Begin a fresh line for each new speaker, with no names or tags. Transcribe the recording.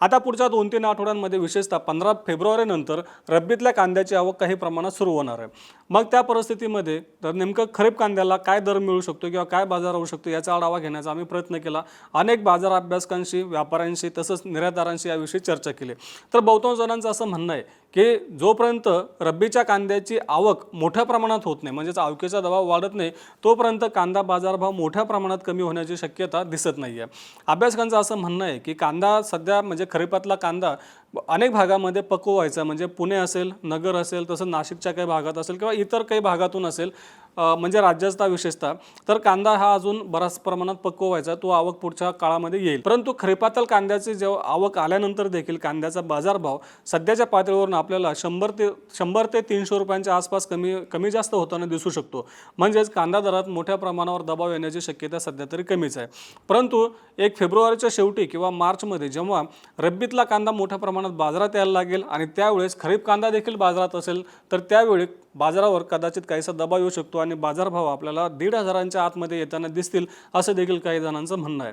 आता पुढच्या दोन तीन आठवड्यांमध्ये विशेषतः पंधरा फेब्रुवारीनंतर रब्बीतल्या कांद्याची आवक काही प्रमाणात सुरू होणार आहे. मग त्या परिस्थितीमध्ये तर नेमकं खरीप कांद्याला काय दर मिळू शकतो किंवा काय बाजार होऊ शकतो याचा आढावा घेण्याचा आम्ही प्रयत्न केला. अनेक बाजार अभ्यासकांशी व्यापाऱ्यांशी तसंच निर्यातदारांशी याविषयी चर्चा केली. तर बहुतांश जणांचं असं म्हणणं आहे की जोपर्यंत रब्बीच्या कांद्याची आवक मोठ्या प्रमाणात होत नाही म्हणजेच आवकेचा दबाव वाढत नाही तोपर्यंत कांदा बाजारभाव मोठ्या प्रमाणात कमी होण्याची शक्यता दिसत नाही आहे अभ्यासकांचं असं म्हणणं आहे की कांदा सध्या म्हणजे खरीपातला कांदा अनेक भागामध्ये पकवायचा व्हायचा म्हणजे पुणे असेल नगर असेल तसं नाशिकच्या काही भागात असेल किंवा इतर काही भागातून असेल म्हणजे राज्याचा विशेषतः तर कांदा हा अजून बराच प्रमाणात पक्व व्हायचा तो आवक पुढच्या काळामध्ये येईल. परंतु खरीपातल कांद्याची जेव्हा आवक आल्यानंतर देखील कांद्याचा बाजारभाव सध्याच्या पातळीवरून आपल्याला शंभर ते शंभर ते तीनशे रुपयांच्या आसपास कमी कमी जास्त होताना दिसू शकतो. म्हणजेच कांदा दरात मोठ्या प्रमाणावर दबाव येण्याची शक्यता सध्या तरी कमीच आहे. परंतु एक फेब्रुवारीच्या शेवटी किंवा मार्चमध्ये जेव्हा रब्बीतला कांदा मोठ्या प्रमाणात बाजारात यायला लागेल आणि त्यावेळेस खरीप कांदा देखील बाजारात असेल तर त्यावेळी बाजारावर कदाचित काहीसा दबाव येऊ शकतो आणि बाजारभाव आपल्याला दीड हजारांच्या आतमध्ये येताना दिसतील असं देखील काही जणांचं म्हणणं आहे.